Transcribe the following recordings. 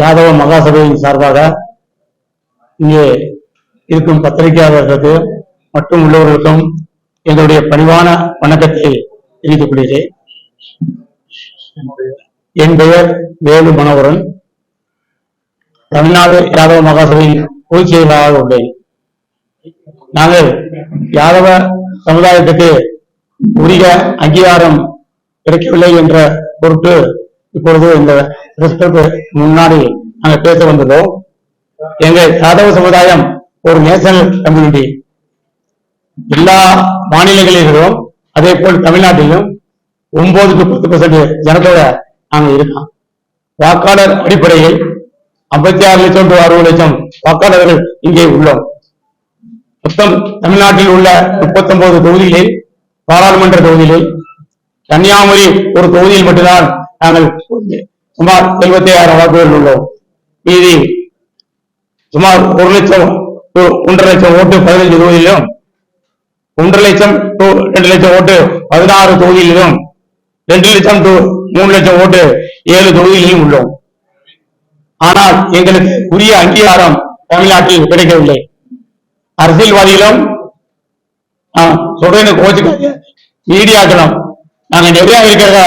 யாதவ மகாசபையின் சார்பாக இங்கே இருக்கும் பத்திரிகையாளர்களுக்கு மற்றும் உள்ளவர்களுக்கும் எங்களுடைய பணிவான வணக்கத்தை தெரிவித்துக் கொள்கிறேன். என் பெயர் வேலு மனோகரன். தமிழ்நாடு யாதவ மகாசபையின் பொதுச் செயலாளராக உள்ளேன். நாங்கள் யாதவ சமுதாயத்துக்கு உரிய அங்கீகாரம் கிடைக்கவில்லை என்ற பொருட்டு இப்பொழுது இந்த முன்னாடி நாங்கள் பேச வந்துள்ளோம் எங்கள் யாதவ சமுதாயம் ஒரு நேஷனல் கம்யூனிட்டி. எல்லா மாநிலங்களிலும் அதே போல் தமிழ்நாட்டிலும் ஒன்பதுக்கு பத்து பர்சன்ட் ஜனத்தோட நாங்க இருக்கோம். வாக்காளர் அடிப்படையில் ஐம்பத்தி ஆறு லட்சம் டு அறுபது லட்சம் வாக்காளர்கள் இங்கே உள்ளோம். மொத்தம் தமிழ்நாட்டில் உள்ள 39 தொகுதிகளில் பாராளுமன்ற தொகுதிகளில் கன்னியாகுமரி ஒரு தொகுதியில் மட்டும்தான் நாங்கள் சுமார் எழுபத்தி ஆயிரம் வாக்குகள் உள்ளோம். மீதி சுமார் ஒரு லட்சம் to ஒன்றரை லட்சம் ஓட்டு பதினைஞ்சு தொகுதியிலும் ஒன்றரை லட்சம் டூ ரெண்டு லட்சம் ஓட்டு பதினாறு தொகுதியிலும் ரெண்டு லட்சம் டு மூணு லட்சம் ஓட்டு ஏழு தொகுதியிலும் உள்ளோம். ஆனால் எங்களுக்கு உரிய அங்கீகாரம் தமிழ்நாட்டில் கிடைக்கவில்லை. அரசியல்வாதிகளும் ஆஹ், சொல்றேன்னு கோச்சுக்க மீடியாக்களும் நாங்கள் நிறைய இருக்கிறத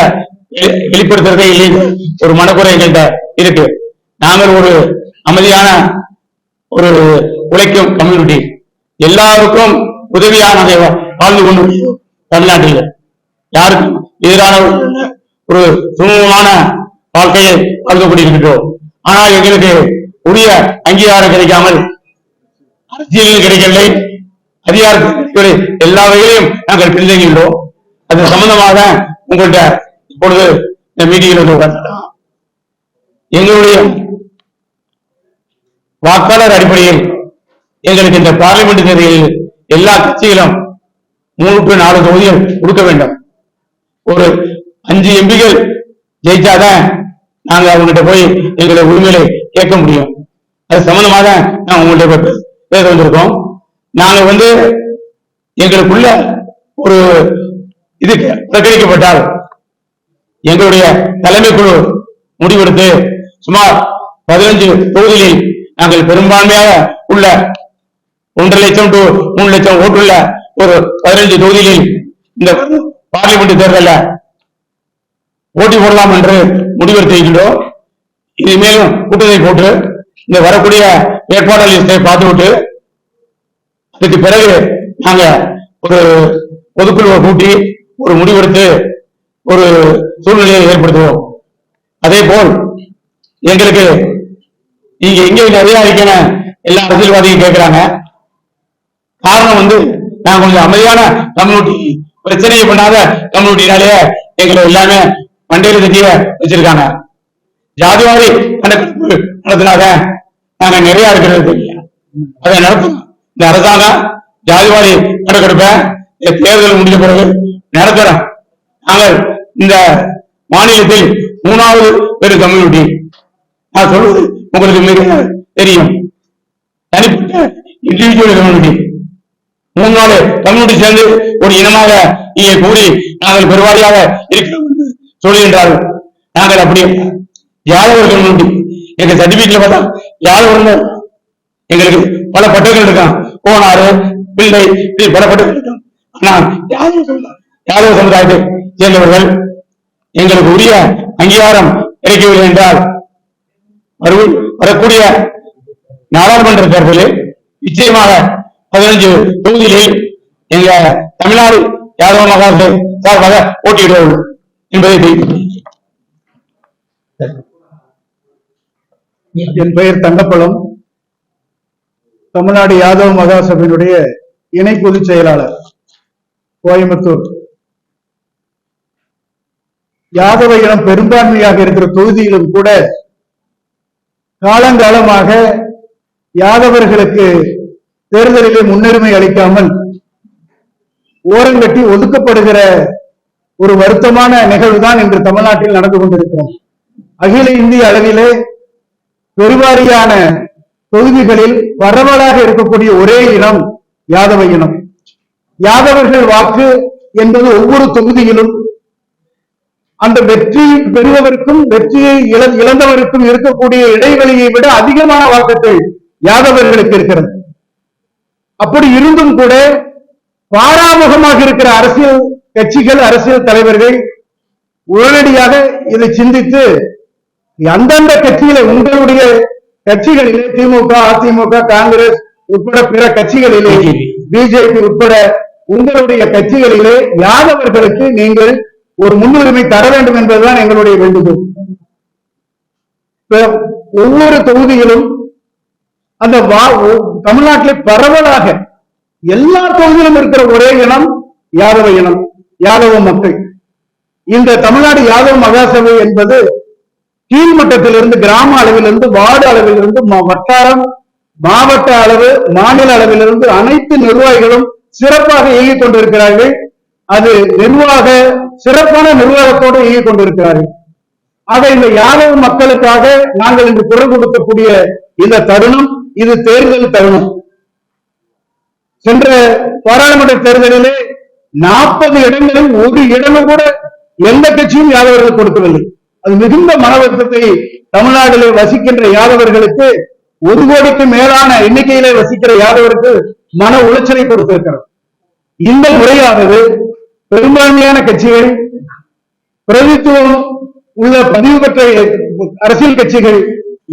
வெளிப்படுத்துறதே இல்லை ஒரு மனக்குறை எங்கள்கிட்ட இருக்கு. நாங்கள் ஒரு அமைதியான ஒரு உழைக்கும் கம்யூனிட்டி எல்லாருக்கும் உதவியா நாங்கள் வாழ்ந்து கொண்டு தமிழ்நாட்டில். யாருக்கும் எதிரான ஒரு- சுமூகமான வாழ்க்கையை வாழ்ந்து கொண்டிருக்கின்றோம் ஆனால் எங்களுக்கு உரிய அங்கீகாரம் கிடைக்காமல் அரசியலில் கிடைக்கவில்லை. அதிகாரத்துறை எல்லா வகையிலும் நாங்கள் பின்தங்கியுள்ளோம். அது சம்பந்தமாக உங்கள்கிட்ட இப்பொழுது இந்த மீட்டிங்கில் வந்து எங்களுடைய வாக்காளர் அடிப்படையில் எங்களுக்கு இந்த பார்லிமெண்ட் தேர்தலில் எல்லா கட்சிகளும் மூணு நாலு தொகுதிகள் கொடுக்க வேண்டும். ஒரு அஞ்சு எம்பிகள் ஜெயிச்சாதான் நாங்க அவங்ககிட்ட போய் எங்களுடைய உரிமைகளை கேட்க முடியும். அது சம்பந்தமாக நான் உங்கள்கிட்ட பேச வந்திருக்கோம். நாங்க வந்து எங்களுக்குள்ள ஒரு இது பிரகடிக்கப்பட்டால் எங்களுடைய தலைமை குழு முடிவெடுத்து சுமார் பதினஞ்சு தொகுதிகளில் நாங்கள் பெரும்பான்மையாக உள்ள ஒன்றரை லட்சம் டு மூணு லட்சம் ஓட்டுள்ள ஒரு பதினஞ்சு தொகுதிகளில் இந்த பார்லிமெண்ட் தேர்தலில் போட்டி போடலாம் என்று முடிவெடுத்திருக்கின்றோம். இனிமேலும் கூட்டத்தை போட்டு இந்த வரக்கூடிய வேட்பாளர் லிஸ்டை பார்த்துவிட்டு அதுக்கு பிறகு நாங்க ஒரு பொதுக்குழுவை கூட்டி ஒரு முடிவெடுத்து ஒரு சூழ்நிலையை ஏற்படுத்துவோம். அதே போல் எங்களுக்கு நீங்க எங்க நிறைய இருக்கிற எல்லா அரசியல்வாதியும் கேட்கிறாங்க. காரணம் வந்து நான் கொஞ்சம் அமைதியான கம்யூனிட்டி பிரச்சனையை பண்ணாத கம்யூனிட்டினாலே எங்களை எல்லாமே மண்டையில தட்டிய வச்சிருக்காங்க. ஜாதிவாரி கணக்கெடுப்பு நடத்தினாங்க. நாங்க நிறைய இருக்கிறது தெரியல. அதை நடத்தும் இந்த அரசாங்கம் ஜாதிவாரி கணக்கெடுப்பை தேர்தல் முடிஞ்ச பிறகு நடத்துறோம் நாங்கள் இந்த மாநிலத்தில் மூணாவது பெரு கம்யூனிட்டி. நான் சொல்வது உங்களுக்கு மிக தெரியும். தனிப்பட்ட இண்டிவிஜுவல் கம்யூனிட்டி மூணு நாலு கம்யூனிட்டி சேர்ந்து ஒரு இனமாக இங்கே கூடி நாங்கள் பெருவாரியாக இருக்கிறோம் என்று சொல்கின்றார்கள். நாங்கள் அப்படி யாதவர் கம்யூனிட்டி எங்க சர்டிபிகேட்ல பார்த்தா யாதவர் எங்களுக்கு பல பட்டங்கள் இருக்கான். கோனாறு பிள்ளை இப்படி பல பட்டங்கள் இருக்கான். ஆனால் யாதவ சமுதாயம் யாதவ சமுதாயத்தை சேர்ந்தவர்கள் எங்களுக்கு உரிய அங்கீகாரம் கிடைக்கவில்லை என்றால் வரக்கூடிய நாடாளுமன்ற தேர்தலில் நிச்சயமாக பதினஞ்சு தொகுதிகளில் எங்க தமிழ்நாடு யாதவ மகாசபை சார்பாக போட்டியிடுவோம் என்பதை என் பெயர் தங்கப்பழம். தமிழ்நாடு யாதவ மகாசபையினுடைய இணை பொதுச் செயலாளர் கோயம்புத்தூர். யாதவ இனம் பெரும்பான்மையாக இருக்கிற தொகுதியிலும் கூட காலங்காலமாக யாதவர்களுக்கு தேர்தலிலே முன்னுரிமை அளிக்காமல் ஓரங்கட்டி ஒதுக்கப்படுகிற ஒரு வருத்தமான நிகழ்வுதான் இன்று தமிழ்நாட்டில் நடந்து கொண்டிருக்கிறோம் அகில இந்திய அளவிலே பெருவாரியான தொகுதிகளில் பரவலாக இருக்கக்கூடிய ஒரே இனம் யாதவ இனம். யாதவர்கள் வாக்கு என்பது ஒவ்வொரு தொகுதியிலும் அந்த வெற்றி பெறுபவருக்கும் வெற்றியை இழ- இழந்தவருக்கும் இருக்கக்கூடிய இடைவெளியை விட அதிகமான வாக்குகள் யாதவர்களுக்கு இருக்கிறது அப்படி இருந்தும் கூட பாராமுகமாக இருக்கிற அரசியல் கட்சிகள் அரசியல் தலைவர்கள் உடனடியாக இதை சிந்தித்து அந்தந்த கட்சியில உங்களுடைய கட்சிகளிலே திமுக அதிமுக காங்கிரஸ் உட்பட பிற கட்சிகளிலே. பிஜேபி உட்பட உங்களுடைய கட்சிகளிலே யாதவர்களுக்கு நீங்கள் ஒரு முன்னுரிமை தர வேண்டும் என்பதுதான் எங்களுடைய வேண்டுகோள். ஒவ்வொரு தொகுதியிலும் அந்த வா- தமிழ்நாட்டிலே பரவலாக எல்லா தொகுதியிலும் இருக்கிற ஒரே இனம் யாதவ இனம் யாதவ மக்கள். இந்த தமிழ்நாடு யாதவ மகாசபை என்பது கீழ்மட்டத்திலிருந்து கிராம அளவிலிருந்து வார்டு அளவிலிருந்து வட்டாரம் மாவட்ட அளவு மாநில அளவிலிருந்து அனைத்து நிர்வாகிகளும் சிறப்பாக இயங்கிக் கொண்டிருக்கிறார்கள். அது நிர்வாக சிறப்பான நிர்வாகத்தோடு இயங்கிக் கொண்டிருக்கிறார்கள். ஆக இந்த யாதவ மக்களுக்காக நாங்கள் இன்று குரல் கொடுக்கக்கூடிய இந்த தருணம் இது தேர்தல் தருணம். சென்ற பாராளுமன்ற தேர்தலிலே நாற்பது இடங்களில் ஒரு இடமும் கூட எந்த கட்சியும் யாதவர்கள் கொடுக்கவில்லை. அது மிகுந்த மனவருத்தத்தை தமிழ்நாட்டிலே வசிக்கின்ற யாதவர்களுக்கு ஒரு கோடிக்கு மேலான எண்ணிக்கையிலே வசிக்கிற யாதவருக்கு மன உளைச்சலை கொடுத்திருக்கிறது. இந்த முறையானது பெரும்பான்மையான கட்சிகள் பிரதித்துவம் உள்ள பதிவு பெற்ற அரசியல் கட்சிகள்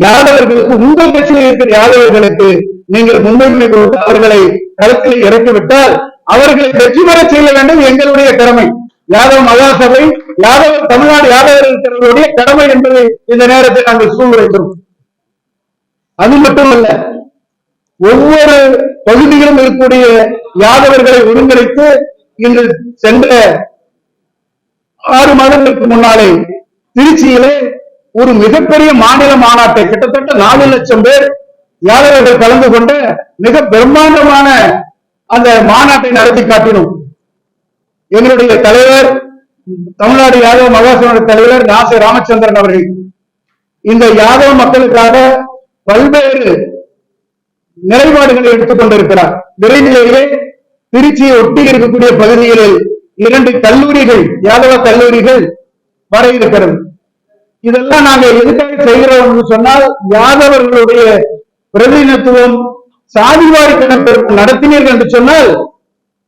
யாதவர்களுக்கு உங்கள் கட்சியில் இருக்கிற யாதவர்களுக்கு நீங்கள் முன்னுரிமை கொடுத்து அவர்களை களத்தில் இறக்கிவிட்டால் அவர்களை வெற்றி பெற செய்ய வேண்டும் எங்களுடைய கடமை. யாதவ மகாசபை யாதவ தமிழ்நாடு யாதவர்களுடைய கடமை என்பதை இந்த நேரத்தில் நாங்கள் சூழ்நிலைக்கிறோம் அது மட்டுமல்ல ஒவ்வொரு பகுதியிலும் இருக்கக்கூடிய யாதவர்களை ஒருங்கிணைத்து இன்று சென்ற ஆறு மாதங்களுக்கு முன்னாலே திருச்சியிலே ஒரு மிகப்பெரிய மாநில மாநாட்டை கிட்டத்தட்ட நாலு லட்சம் பேர் யாதவர்கள் கலந்து கொண்ட மிக பிரம்மாண்டமான அந்த மாநாட்டை நடத்தி காட்டினோம். எங்களுடைய தலைவர் தமிழ்நாடு யாதவ மகாசபை தலைவர் நாசை ராமச்சந்திரன் அவர்கள். இந்த யாதவ மக்களுக்காக பல்வேறு நிலைப்பாடுகளை எடுத்துக் கொண்டிருக்கிறார். விரைவிலேயே திருச்சியை ஒட்டி இருக்கக்கூடிய பகுதிகளில் இரண்டு கல்லூரிகள் யாதவ கல்லூரிகள் வர இருக்கிறது. இதெல்லாம் நாங்க எதுக்காக செய்கிறோம் என்று சொன்னால் யாதவர்களுடைய பிரதிநிதித்துவம் சாதிவாரி கணக்கெடுப்பு நடத்தினீர்கள் என்று சொன்னால்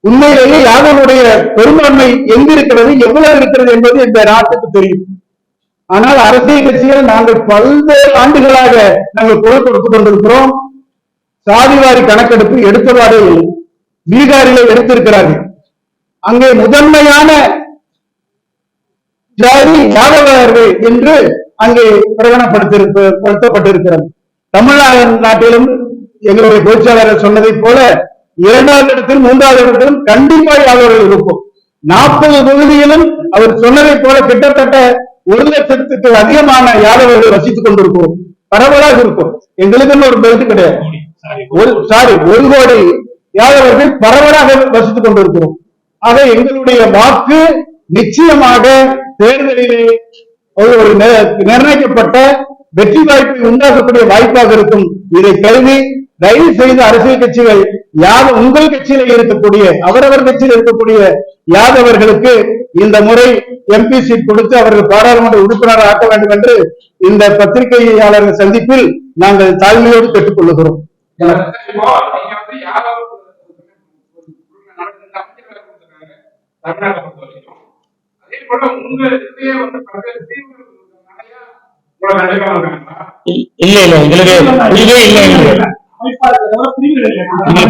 உண்மையிலேயே யாதவருடைய பெரும்பான்மை எங்கிருக்கிறது எவ்வளவு இருக்கிறது என்பது இந்த நாட்டுக்கு தெரியும். ஆனால் அரசியல் கட்சிகள் நாங்கள் பல்வேறு ஆண்டுகளாக நாங்கள் குரல் கொடுத்துக் கொண்டிருக்கிறோம். சாதிவாரி கணக்கெடுப்பு எடுத்தவாறே இல்லை. பீகாரிலே எடுத்திருக்கிறார்கள். அங்கே முதன்மையான ஜாதி யாதவர்கள் என்று அங்கே பிரகடனப்படுத்திருப்ப தமிழ்நாட்டிலும் எங்களுடைய பொதுச்சாளர் சொன்னதைப் போல இரண்டாவது இடத்தில் மூன்றாவது இடத்திலும் கண்டிப்பாக யாதவர்கள் இருக்கும் நாற்பது தொகுதியிலும் அவர் சொன்னதைப் போல கிட்டத்தட்ட ஒரு லட்சத்துக்கு அதிகமான யாதவர்கள் வசித்துக் கொண்டிருக்கிறோம். பரவலாக இருக்கும் எங்களுக்குன்னு ஒரு பெருத்து கிடையாது. ஒரு சாரி ஒரு கோடி யாதவர்கள் பரவலாக வசித்துக் கொண்டிருக்கிறோம். ஆக எங்களுடைய வாக்கு நிச்சயமாக தேர்தலிலே ஒரு நிர்ணயிக்கப்பட்ட வெற்றி வாய்ப்பை உண்டாக்கக்கூடிய வாய்ப்பாக இருக்கும். இதை கருதி தயவு செய்து அரசியல் கட்சிகள் யாத உங்கள் கட்சியில இருக்கக்கூடிய அவரவர் கட்சியில் இருக்கக்கூடிய யாதவர்களுக்கு இந்த முறை எம்பி சீட் கொடுத்து அவர்கள் பாராளுமன்ற உறுப்பினர் ஆக்க வேண்டும் என்று இந்த பத்திரிகையாளர்கள் சந்திப்பில் நாங்கள் தாழ்மையோடு கேட்டுக்கொள்ளுகிறோம் இப்போ நீங்க வந்து யாராவது நடந்த அமைச்சர்களை கொடுத்துருக்காங்க தமிழ்நாட்டை பொறுத்த வரைக்கும் அதே போல உங்க இதுலயே வந்து பல்வேறு இல்ல இல்ல. எங்களுக்கு புரியவே இல்லை எங்களுக்கு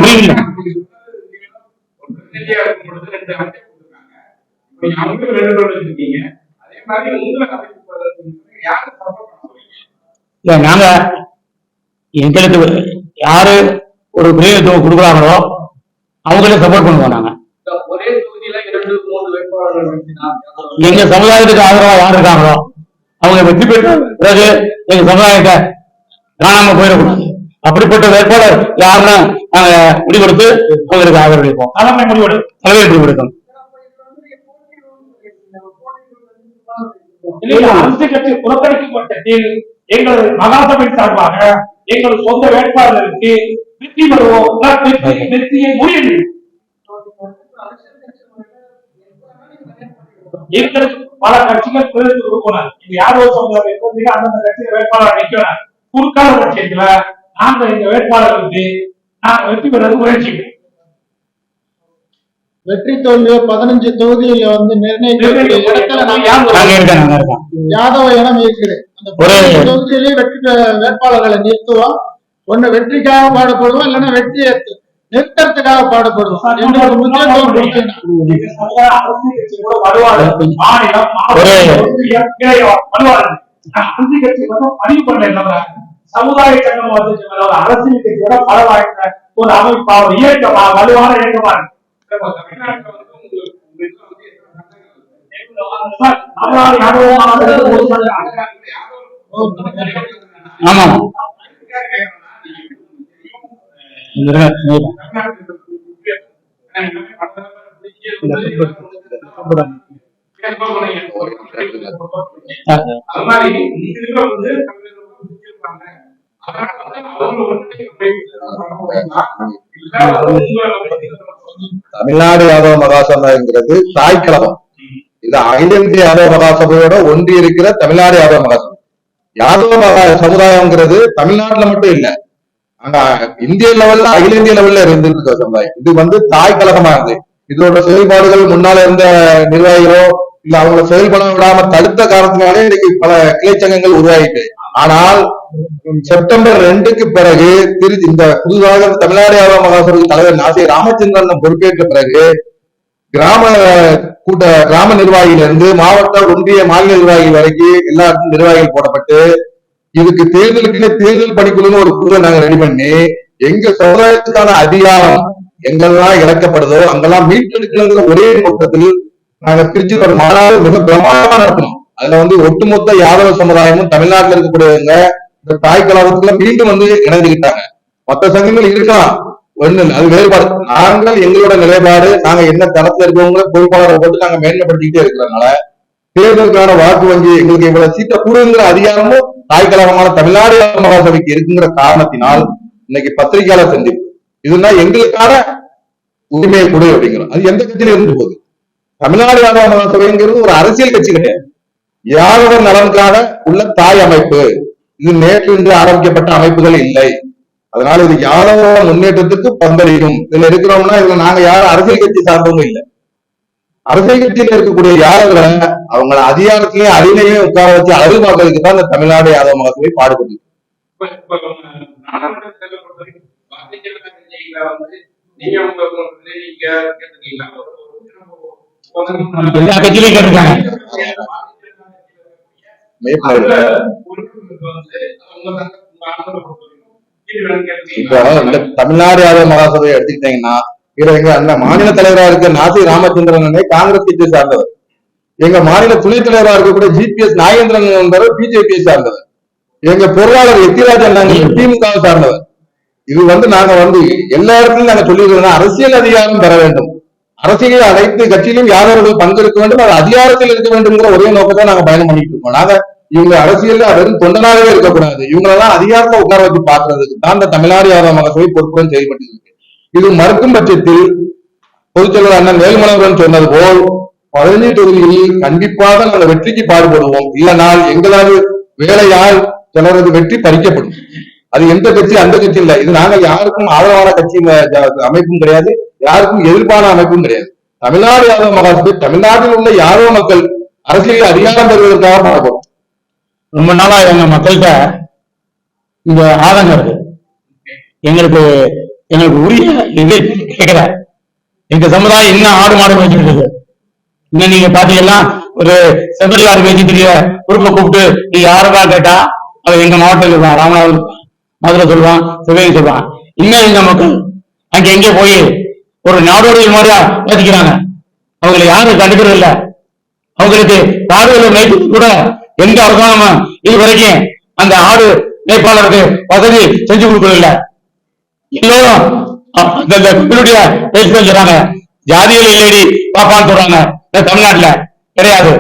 புரியல. இல்ல நாங்க எங்களுக்கு யாரு ஒரு பிரதிநிதித்துவம் கொடுக்குறாங்களோ அவங்களே சப்போர்ட் பண்ணுவோம் நாங்க ஒரே தொகுதியில இரண்டு மூன்று வேட்பாளர்கள் நிறுத்தினார் எங்க சமுதாயத்துக்கு ஆதரவா யார் இருக்காங்களோ அவங்க வெற்றி பெற்ற பிறகு எங்க சமுதாயத்தை காணாம போயிடக்கூடாது. அப்படிப்பட்ட வேட்பாளர் யாருன்னு நாங்க முடிவெடுத்து அவங்களுக்கு ஆதரவு அளிப்போம் தலைமை முடிவெடு தலைமை முடிவெடுக்கும் அரசு கட்சி புறக்கணிக்கப்பட்டதில் எங்கள் மகாசபை சார்பாக எங்கள் சொந்த வேட்பாளருக்கு வெற்றி பெறுவோம். வெற்றி வெற்றியை முடியும் எங்களுக்கு பல கட்சிகள் தேர்தல் கொடுக்கணும் இது யாரோ சொல்றாங்க இப்போதைக்கு அந்தந்த கட்சி வேட்பாளர் நிக்கணும் கொடுக்காத பட்சத்துல நாங்க இந்த வேட்பாளருக்கு நாங்க வெற்றி பெறது முயற்சிக்கிறோம் வெற்றி தோல்வியை பதினஞ்சு தொகுதியில வந்து நிர்ணயிக்கக்கூடிய இடத்துல யாதவ இனம் இருக்குது அந்த ஒரு- தொகுதியிலேயே வெற்றி வேட்பாளர்களை நிறுத்துவோம். ஒண்ணு வெற்றிக்காக பாடுபடுவோம் இல்லைன்னா வெற்றியை நிறுத்தறதுக்காக பாடுபடுவோம் அரசியல் கட்சி மட்டும் பதிவு தவிர சமுதாய சங்கம் ஒரு அரசியல் கட்சியோட பல வாய்ந்த ஒரு அமைப்பா ஒரு இயக்கமா வலுவான இயக்கமா வந்து வந்து. ஆமா தமிழ்நாடு யாதவ மகாசபைங்கிறது தாய் கழகம் இது அகில இந்திய யாதவ மகாசபையோட ஒன்றி இருக்கிற தமிழ்நாடு யாதவ மகாசபை. யாதவ மகா சமுதாயம்ங்கிறது தமிழ்நாட்டுல மட்டும் இல்ல அங்க இந்திய லெவல்ல அகில இந்திய லெவல்ல இருந்திருக்க சமுதாயம் இது வந்து தாய் கழகமா இருந்து இதோட செயல்பாடுகள் முன்னால இருந்த நிர்வாகிகளோ இல்ல அவங்கள செயல்பட விடாம தடுத்த காரணத்தினாலே இன்னைக்கு பல கிளைச்சங்கங்கள் உருவாயிட்டு. ஆனால் செப்டம்பர் ரெண்டுக்கு பிறகு திருச்சி இந்த புதுதாக தமிழ்நாடு யாதவ மகாசபை தலைவர் நாசி ராமச்சந்திரன் பொறுப்பேற்ற பிறகு கிராம கூட்ட கிராம நிர்வாகியிலிருந்து மாவட்ட ஒன்றிய மாநில நிர்வாகி வரைக்கும் எல்லா நிர்வாகிகள் போடப்பட்டு இதுக்கு தேர்தலுக்குன்னு தேர்தல் பணிக்குழுன்னு ஒரு குழுவை நாங்க ரெடி பண்ணி எங்க சமுதாயத்துக்கான அதிகாரம் எங்கெல்லாம் இழக்கப்படுதோ அங்கெல்லாம் மீட்டெடுக்கணுங்கிற ஒரே நோக்கத்தில் நாங்க திருச்சி ஒரு மாநாடு மிக பிரமாண்டமா நடத்தணும். அதுல வந்து ஒட்டுமொத்த யாதவ சமுதாயமும் தமிழ்நாட்டுல இருக்கக்கூடியவங்க இந்த தாய் கலாபத்துல மீண்டும் வந்து இணைஞ்சுக்கிட்டாங்க. மத்த சங்கங்கள் இருக்கலாம். ஒண்ணு அது வேறுபாடு. நாங்கள் எங்களோட நிலைப்பாடு நாங்க என்ன தரத்துல இருக்கவங்க பொறுப்பாளரை போட்டு நாங்க மேன்மைப்படுத்திக்கிட்டே இருக்கிறதுனால தேர்தலுக்கான வாக்கு வங்கி எங்களுக்கு இவ்வளவு சீட்டை கொடுங்கிற அதிகாரமும் தாய் கழகமான தமிழ்நாடு மகாசபைக்கு இருக்குங்கிற காரணத்தினால் இன்னைக்கு பத்திரிகையாளர் சந்திப்பு. இதுனா எங்களுக்கான உரிமையை கொடு அப்படிங்கிறோம் அது எந்த கட்சியில இருந்து போகுது. தமிழ்நாடு யாதவ மகாசபைங்கிறது ஒரு அரசியல் கட்சி கிடையாது. யாதவர் நலனுக்காக உள்ள தாய் அமைப்பு? இது நேற்று இன்று ஆரம்பிக்கப்பட்ட அமைப்புகள் இல்லை. அதனால இது யாதவ முன்னேற்றத்துக்கு பங்களிக்கும்? இதுல இருக்கிறோம்னா இதுல நாங்க யாரும் அரசியல் கட்சி சார்ந்தவங்க இல்லை. அரசியல் கட்சியில இருக்கக்கூடிய யாதவரை அவங்கள அதிகாரத்திலையும் அடியிலையும் உட்கார வச்சு அருள்பாக்கிறதுக்கு தான் இந்த தமிழ்நாடு யாதவ மகாசபை பாடுபடுது இப்ப? இந்த தமிழ்நாடு யாதவ மகாசபை எடுத்துக்கிட்டீங்கன்னா இதுல அந்த மாநில தலைவரா இருக்க நாசி ராமச்சந்திரன் காங்கிரஸ் கட்சியை சார்ந்தவர். எங்க மாநில துணைத் தலைவரா இருக்கக்கூடிய ஜிபிஎஸ் நாகேந்திரன் என்பவர் பிஜேபியை சார்ந்தவர். எங்க பொருளாளர் எத்திராஜன் நாங்கள் திமுக சார்ந்தவர். இது வந்து நாங்க வந்து எல்லா இடத்துலயும் நாங்க சொல்லியிருக்கோம்னா அரசியல் அதிகாரம் பெற வேண்டும். அரசியல் அனைத்து கட்சியிலும் யாதவர்கள் பங்கெடுக்க வேண்டும். அது அதிகாரத்தில் இருக்க வேண்டும்ங்கிற ஒரே நோக்கத்தை நாங்க பயணம் பண்ணிட்டு இருக்கோம். நாங்க இவங்க அரசியல் வெறும் தொண்டனாகவே இருக்கக்கூடாது. இவங்களெல்லாம் அதிகாரத்தை உட்கார வச்சு பாக்குறதுக்கு தான் இந்த தமிழ்நாடு யாதவ மகசபை பொறுப்புடன் செயல்பட்டு இருக்கு. இது மறுக்கும் பட்சத்தில் பொதுச்செயலர் அண்ணன் வேலுமணவரன் சொன்னது போல் பழனி தொகுதியில் கண்டிப்பாக நாங்கள் வெற்றிக்கு பாடுபடுவோம். இல்லைனால் எங்களால் வேலையால் சிலரது வெற்றி பறிக்கப்படும். அது எந்த கட்சி அந்த கட்சி இல்ல. இது நாங்க யாருக்கும் ஆதரவான கட்சி அமைப்பும் கிடையாது. யாருக்கும் எதிர்ப்பான அமைப்பும் கிடையாது. தமிழ்நாடு யாதவ மகாசபை தமிழ்நாட்டில் உள்ள யாதவ மக்கள் அரசியலில் அதிகாரம் பெறுவதற்காக பாடுபடும். ரொம்ப நாளா எங்க மக்கள்கிட்ட இந்த ஆதங்கம் இருக்கு எங்களுக்கு எங்களுக்கு உரிய இது கேட்கிறார் எங்க சமுதாயம் இன்னும் ஆடு மாடு மேய்ச்சிட்டு இன்னும் நீங்க பாத்தீங்கன்னா ஒரு செம்பரியார் ஆறு தெரிய உறுப்பை கூப்பிட்டு நீ யாருக்கா கேட்டா? அவன் எங்க மாவட்டத்தில் இருப்பான் ராமநாதபுரம் மதுரை சொல்லுவான் சிவகங்கை சொல்லுவான். இன்னும் எங்க மக்கள் அங்க எங்க போய் ஒரு நாடோடிகள் மாதிரியா பேசிக்கிறாங்க அவங்களை யாரும் கண்டுக்கிறது இல்ல. அவங்களுக்கு பார்வையில மேய்ப்பு கூட எந்த அரசாங்கமும் இது வரைக்கும் அந்த ஆடு மேய்ப்பாளருக்கு வசதி செஞ்சு கொடுக்கல. எல்லோரும் அ- அந்த அந்த மக்களுடைய பேசி சொல்றாங்க ஜாதிகள் இல்லடி பாப்பான்னு சொல்றாங்க. தமிழ்நாட்டுல கிடையாது.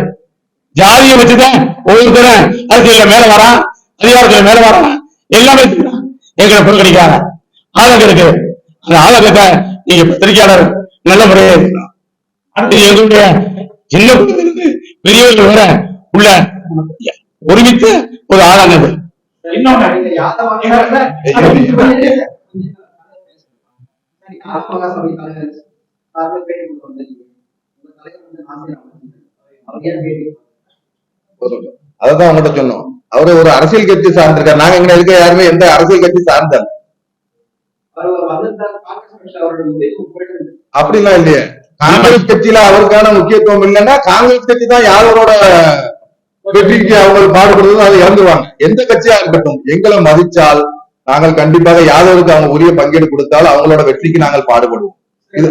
ஜாதியை வச்சுதான் ஒவ்வொருத்தரும் அரசியல்ல மேல வரான் அதிகாரத்துல மேல வரான் எல்லாமே. எங்களை புறக்கணிக்கிறாங்க ஆதங்கம் இருக்கு அந்த ஆதங்கத்தை நீங்க பத்திரிகையாளர் நல்ல முறையில் எடுக்கணும். அடுத்து எங்களுடைய சின்ன இருந்து பெரியவர்கள் வர உள்ள ஒருமித்த ஒரு ஆளானது. இன்னொன்னு ஆத்மகா சபை தலைவர் சார்பில் பேட்டி கொடுத்து வந்திருக்கீங்க உங்க தலைவர் வந்து ஆசிரியர் அவங்க ஏன் பேட்டி அததான் உங்ககிட்ட சொன்னோம். அவரு ஒரு அரசியல் கட்சி சார்ந்திருக்காரு. நாங்க எங்க இருக்க யாருமே எந்த அரசியல் கட்சி போயிட்டு அப்படிலாம் இல்லையே. காங்கிரஸ் கட்சியில அவருக்கான முக்கியத்துவம் இல்லைன்னா காங்கிரஸ் கட்சி தான் யாரோட வெற்றிக்கு அவங்க பாடுபடுறதும் அதை இறந்துருவாங்க. எந்த கட்சியா இருக்கட்டும் எங்களை மதிச்சால் நாங்கள் கண்டிப்பாக யாதவருக்கு அவங்க உரிய பங்கீடு கொடுத்தால் அவங்களோட வெற்றிக்கு நாங்கள் பாடுபடுவோம். இது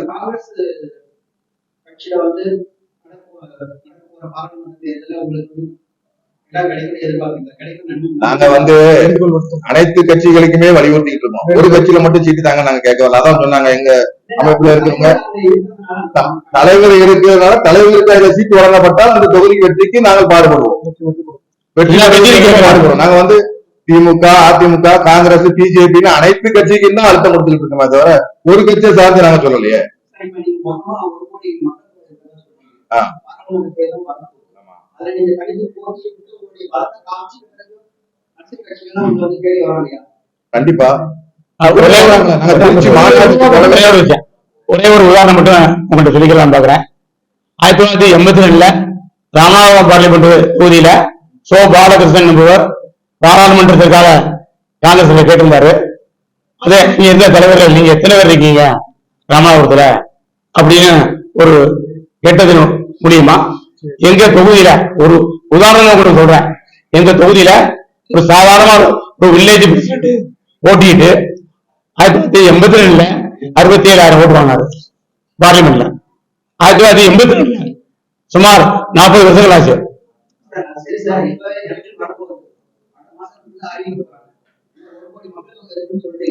நாங்க வந்து அனைத்து கட்சிகளுக்குமே வலியுறுத்திட்டு இருக்கோம். ஒரு கட்சியில மட்டும் சீட்டு தாங்க நாங்க கேட்க வரல அதான் சொன்னாங்க எங்க அமைப்புல இருக்கிறவங்க. தலைவர் இருக்கிறதுனால தலைவருக்கு அதுல சீட்டு வழங்கப்பட்டால் அந்த தொகுதிக்கு வெற்றிக்கு நாங்கள் பாடுபடுவோம். வெற்றி பாடுபடுவோம். நாங்க வந்து திமுக அதிமுக காங்கிரஸ் பிஜேபின்னு அனைத்து கட்சிக்கும் தான் அழுத்தம் கொடுத்துட்டு இருக்கோமே தவிர ஒரு கட்சியை சார்ந்து நாங்க சொல்லலையே. கண்டிப்பா. ஒரே ஒரு உதாரணம். மட்டும் உங்கள்கிட்ட சொல்லிக்கலாம் பாக்குறேன். ஆயிரத்தி தொள்ளாயிரத்தி எண்பத்தி ரெண்டுல ராமநாதபுரம் பார்லிமெண்ட் தொகுதியில சோ. பாலகிருஷ்ணன் என்பவர் பாராளுமன்றத்திற்காக காங்கிரஸ்ல கேட்டிருந்தாரு. அதே நீங்க எந்த தலைவர்கள் நீங்க எத்தனை பேர் இருக்கீங்க? ராமநாதபுரத்துல. அப்படின்னு ஒரு கேட்டது முடியுமா? எங்க தொகுதியில ஒரு உதாரணம் கூட சொல்றேன். எங்க தொகுதியில ஒரு சாதாரண ஒரு வில்லேஜ் பிரசிடண்ட் போட்டிட்டு ஆயிரத்தி தொள்ளாயிரத்தி எண்பத்தி ரெண்டுல அறுபத்தி ஏழாயிரம் ஓட்டு வாங்கினாரு பார்லிமெண்ட்ல ஆயிரத்தி தொள்ளாயிரத்தி எண்பத்தி ரெண்டுல சுமார் நாற்பது வருஷங்கள் ஆச்சு சரி சார் இப்ப எலெக்ஷன் வரப்போகுது அடுத்த மாசத்துக்கு அறிவிக்கிறாங்க ஒரு கோடி மக்கள் தொகை இருக்குன்னு சொல்லிட்டு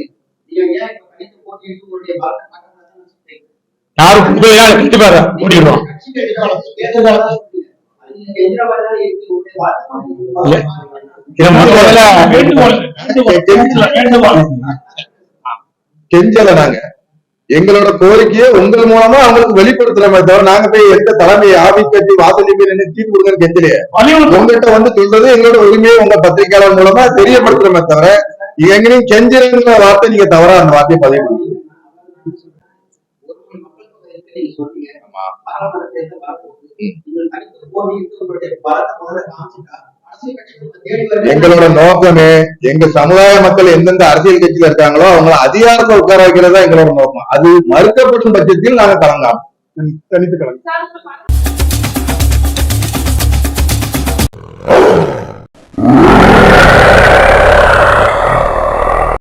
நீங்க ஏன் இப்ப கணித்து போட்டியிட்டு உங்களுடைய பலத்தை காட்டக்கூடாதுன்னு சொல்றீங்க யாரும் கண்டிப்பா கண்டிப்பா போட்டிடுவோம் கட்சிக்கு எதிராக தேர்தலாக சொல்றீங்க. அது நீங்க எங்களோட கோரிக்கையை உங்கள் மூலமா அவங்களுக்கு வெளிப்படுத்துறோமே தவிர நாங்க போய் எந்த தலைமை ஆபீஸ் கட்சி வாசல் போய் நின்று சீட்டு கொடுங்கன்னு கெஞ்சலையே உங்ககிட்ட வந்து சொல்றது எங்களோட உரிமையை உங்க பத்திரிகையாளர் மூலமா தெரியப்படுத்துறோமே தவிர எங்கேயும் கெஞ்சிருங்கிற வார்த்தை நீங்க தவறா அந்த வார்த்தையை பதிவு பண்ணுங்க. எங்களோட நோக்கமே எங்க சமுதாய மக்கள் எந்தெந்த அரசியல் கட்சியில இருக்காங்களோ அவங்களை அதிகாரத்தை உட்கார வைக்கிறதா எங்களோட நோக்கம். அது மறுக்கப்படும் பட்சத்தில் நாங்க கலங்காம். தனித்து கலங்க